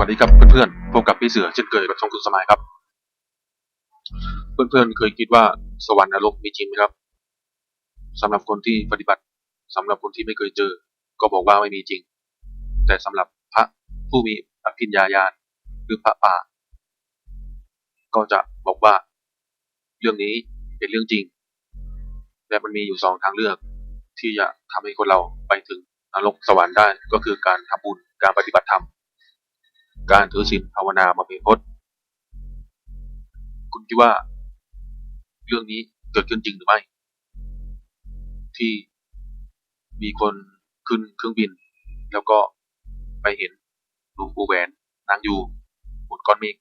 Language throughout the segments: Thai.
วัสดีครับเพื่อนๆพบกับพี่เสือเช่นเคยกับช่องคุณสมัยครับ เพื่อนๆเคยคิดว่าสวรรค์นรกมีจริงไหมครับสำหรับคนที่ปฏิบัติสำหรับคนที่ไม่เคยเจอ ก็บอกว่าไม่มีจริง แต่สำหรับพระผู้มีอภิญญาญาณหรือพระป่า ก็จะบอกว่า เรื่องนี้เป็นเรื่องจริง และมันมีอยู่สองทางเลือก ที่จะทำให้คนเราไปถึงนรกสวรรค์ได้ก็คือการทำบุญการปฏิบัติธรรม การถือศีลภาวนามาเป็นพจน์คุณคิดว่า เรื่องนี้เกิดขึ้นจริงหรือไม่ ที่มีคนขึ้นเครื่องบิน แล้วก็ไปเห็นหลวงปู่แหวนนางอยู่บนก้อนเมฆ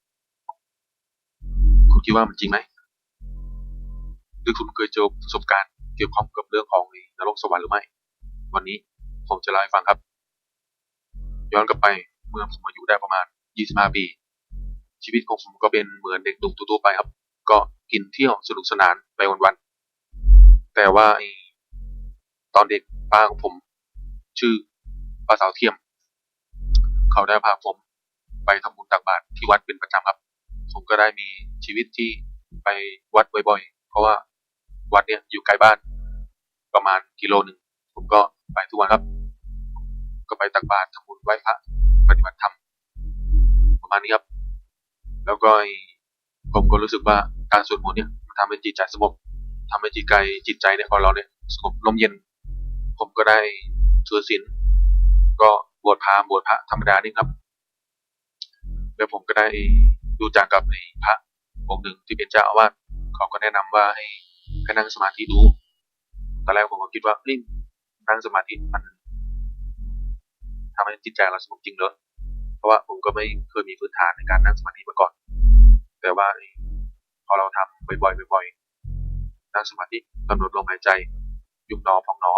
คุณคิดว่ามันจริงไหมหรือคุณเคยเจอประสบการณ์เกี่ยวข้องกับเรื่องของนรกสวรรค์หรือไม่ วันนี้ผมจะเล่าให้ฟังครับ ย้อนกลับไปเมื่อผมอายุได้ประมาณ 25ปี ชีวิตของผมก็เป็นเหมือนเด็กหนุ่มทั่วๆไปครับ ก็กินเที่ยวสนุกสนานไปวันๆ แต่ว่าตอนเด็กป้าของผม ชื่อป้าสาวเทียม เขาได้พาผมไปทำบุญตักบาตรที่วัดเป็นประจำครับ ผมก็ได้มีชีวิตที่ไปวัดบ่อยๆ เพราะว่าวัดเนี่ยอยู่ใกล้บ้าน ประมาณกิโลหนึ่ง ผมก็ไปทุกวันครับ ก็ไปตักบาตรทำบุญไหว้พระปฏิบัติธรรม ประมาณนี้ครับ แล้วก็ผมก็รู้สึกว่าการสวดมนต์เนี่ยทำให้จิตใจสงบทำให้จิตใจจิตใจเนี่ยของเราเนี่ยสงบลมเย็น ผมก็ได้ถือศีลก็บวชพราบวชพระธรรมดานี่ครับ แล้วผมก็ได้รู้จักกับไอ้พระองค์หนึ่งที่เป็นเจ้าอาวาสเขาก็แนะนำว่าให้ให้นั่งสมาธิดูตอนแรกผมก็คิดว่าเฮ้ยนั่งสมาธิมันทำให้จิตใจเราสงบจริงเหรอ ราะว่าผมก็ไม่เคยมีพื้นฐานในการนั่งสมาธิมาก่อน แต่ว่าพอเราทำบ่อยๆบ่อยๆนั่งสมาธิกำหนดลมหายใจ ยุบหนอพองหนอ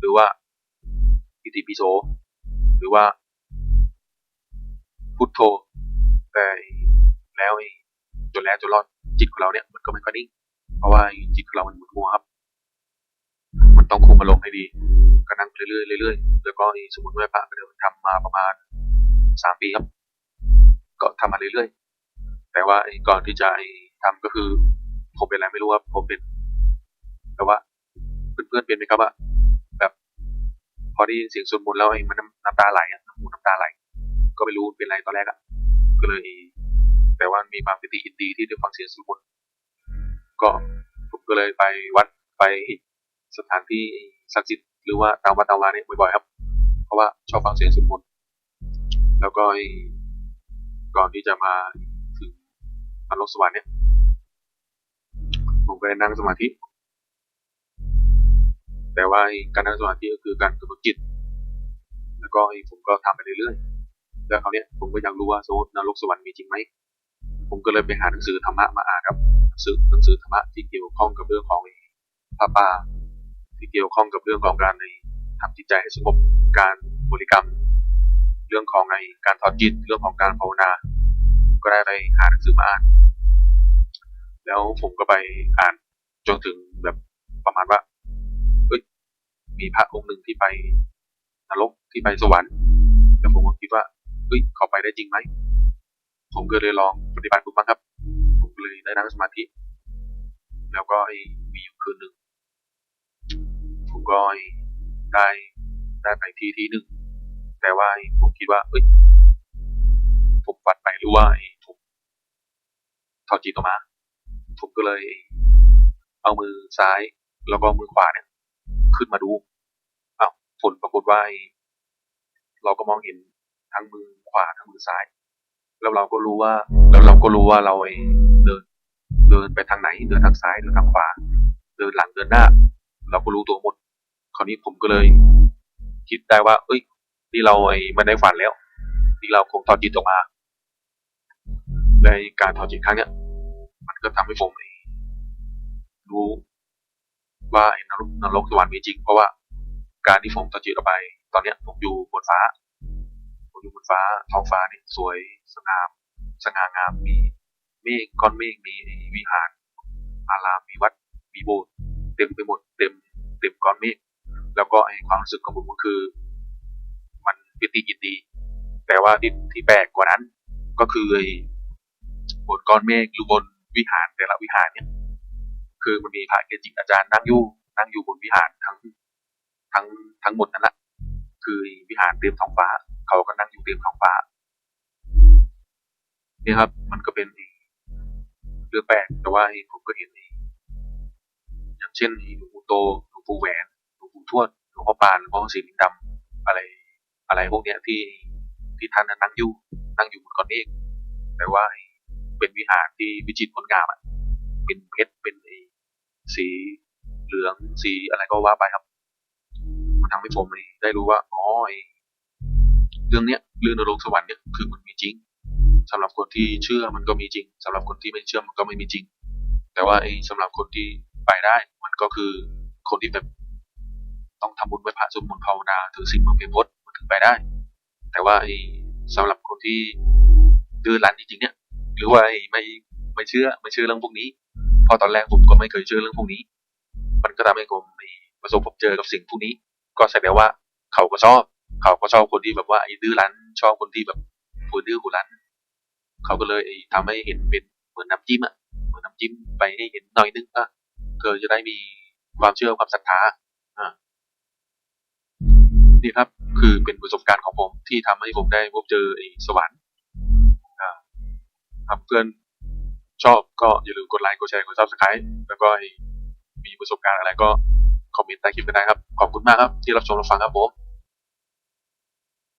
หรือว่าอิติปิโสหรือว่า พุทโธแต่แล้วไอ้จนแล้วจนรอดจิตของเราเนี่ยมันก็ไม่ค่อยนิ่งเพราะว่าจิตของเรามันหมุนมัวครับ มันต้องคุมอารมณ์ให้ดีก็นั่งเรื่อยๆเรื่อยๆแล้วก็สมุนไพรพระเดินทำมาประมาณ สามปีครับ ก็ทำมาเรื่อยๆ แต่ว่าก่อนที่จะทำก็คือ ผมเป็นอะไรไม่รู้ครับผมเป็น แต่ว่าเพื่อนๆเป็นไหมครับว่าแบบพอได้ยินเสียงสวดมนต์แล้วไอ้มันน้ำตาไหลน้ำมูน้ำตาไหล ก็ไม่รู้เป็นอะไรตอนแรกอะก็เลย แต่ว่ามีความปิติยินดีที่ได้ฟังเสียงสวดมนต์ก็ผมก็เลยไปวัดไปสถานที่ศักดิ์สิทธิ์หรือว่าตามวัดตามวาเนี่ยบ่อยๆครับ เพราะว่าชอบฟังเสียงสวดมนต์ แล้วก็ก่อนที่จะมาถึงนรกสวรรค์เนี่ย ผมก็ได้นั่งสมาธิ แต่ว่าการนั่งสมาธิก็คือการกำหนดจิต แล้วก็ผมก็ทำไปเรื่อยๆ แล้วคราวเนี้ยผมก็อยากรู้ว่าโซนนรกสวรรค์มีจริงไหม ผมก็เลยไปหาหนังสือธรรมะมาอ่านครับ หนังสือหนังสือธรรมะที่เกี่ยวข้องกับเรื่องของพระป่าที่เกี่ยวข้องกับเรื่องของการในทำจิตใจให้สงบการบริกรรม เรื่องของไอการถอดจิตเรื่องของการภาวนาผมก็ได้ไปหาหนังสือมาอ่าน แล้วผมก็ไปอ่านจนถึงแบบประมาณว่าเอ้ยมีพระองค์หนึ่งที่ไปนรกที่ไปสวรรค์แล้วผมก็คิดว่าเฮ้ยเขาไปได้จริงไหมผมก็เลยลองปฏิบัติดูบ้างครับ ผมเลยได้นั่งสมาธิ แล้วก็มีอยู่คืนหนึ่งผมก็ได้ได้ไปที่ที่หนึ่ง แต่ว่าผมคิดว่า เอ้ย ผมฝันไปหรือว่าผมถอดจิตออกมา ผมก็เลย เอามือซ้าย แล้วก็มือขวาเนี่ย ขึ้นมาดูอ้าวผลปรากฏว่าเราก็มองเห็นทั้งมือขวาทั้งมือซ้าย แล้วเราก็รู้ว่า แล้วเราก็รู้ว่าเราเดิน เดินไปทางไหน เดินทางซ้ายเดินทางขวา เดินหลังเดินหน้า เราก็รู้ตัวหมด คราวนี้ผมก็เลย คิดได้ว่า เอ้ย นี่เราไอ้มันได้ฝันแล้วที่เราคงถอดจิตออกมาในการถอดจิตครั้งเนี้ยมันก็ทำให้ผมรู้ว่าไอ้นรกนรกสวรรค์มีจริง เพราะว่าการที่ผมถอดจิตออกไป ตอนเนี้ยผมอยู่บนฟ้า ผมอยู่บนฟ้าท้องฟ้านี่สวยสง่าสง่างามมีเมฆก้อนเมฆมีวิหาร อารามมีวัดมีโบสถ์เต็มไปหมดเต็ม เต็มก้อนเมฆแล้วก็ไอ้ความรู้สึกของผมก็คือ ปิติยินดี แต่ว่าที่ที่แปลกกว่านั้น ก็คือบนก้อนเมฆหรือบนวิหารแต่ละวิหารเนี่ย คือมันมีพระเกจิอาจารย์นั่งอยู่นั่งอยู่บนวิหารทั้งทั้งทั้งหมดนั่นแหละคือวิหารเต็มท้องฟ้า เขาก็นั่งอยู่เต็มท้องฟ้าเนี่ยครับ มันก็เป็นเรื่องแปลกแต่ว่าผมก็เห็นอย่างเช่นหลวงปู่โตหลวงปู่แหวนหลวงปู่ทวดหลวงพ่อปานหลวงพ่อสีลิงดำอะไร อะไรพวกเนี้ยที่ที่ท่านนั่งอยู่นั่งอยู่บนก้อนเมฆแต่ว่าเป็นวิหารที่วิจิตรงดงามอะเป็นเพชรเป็นสีเหลืองสีอะไรก็ว่าไปครับ มันทำให้ผมได้รู้ว่าอ๋อไอเรื่องเนี้ยเรื่องนรกสวรรค์เนี่ยคือมันมีจริงสำหรับคนที่เชื่อมันก็มีจริงสำหรับคนที่ไม่เชื่อมันก็ไม่มีจริง แต่ว่าไอ้สำหรับคนที่ไปได้ มันก็คือคนที่แบบต้องทำบุญไหว้พระสวดมนต์ภาวนาถือศีลบำเพ็ญพจน์ ไปได้ แต่ว่าไอ้สำหรับคนที่ดื้อรั้นจริงๆเนี่ย หรือว่าไอ้ไม่ไม่เชื่อไม่เชื่อเรื่องพวกนี้ พอตอนแรกผมก็ไม่เคยเชื่อเรื่องพวกนี้ มันก็ทำให้ผมไประสบพบเจอกับสิ่งพวกนี้ ก็แสดงว่าเขาก็ชอบ เขาก็ชอบคนที่แบบว่าไอ้ดื้อรั้นชอบคนที่แบบหัวดื้อหัวรั้นเขาก็เลยไอ้ทำให้เห็นเป็นเหมือนน้ำจิ้มอะเหมือนน้ำจิ้มไปให้เห็นหน่อยนึงอะเธอจะได้มีความเชื่อความศรัทธา นี่ครับ คือเป็นประสบการณ์ของผมที่ทำให้ผมได้พบเจอไอ้สวรรค์ครับเพื่อนชอบก็อย่าลืมกดไลค์กดแชร์กดซับสไครต์แล้วก็มีประสบการณ์อะไรก็คอมเมนต์ใต้คลิปกันได้ครับ ขอบคุณมากครับที่รับชมรับฟังครับผม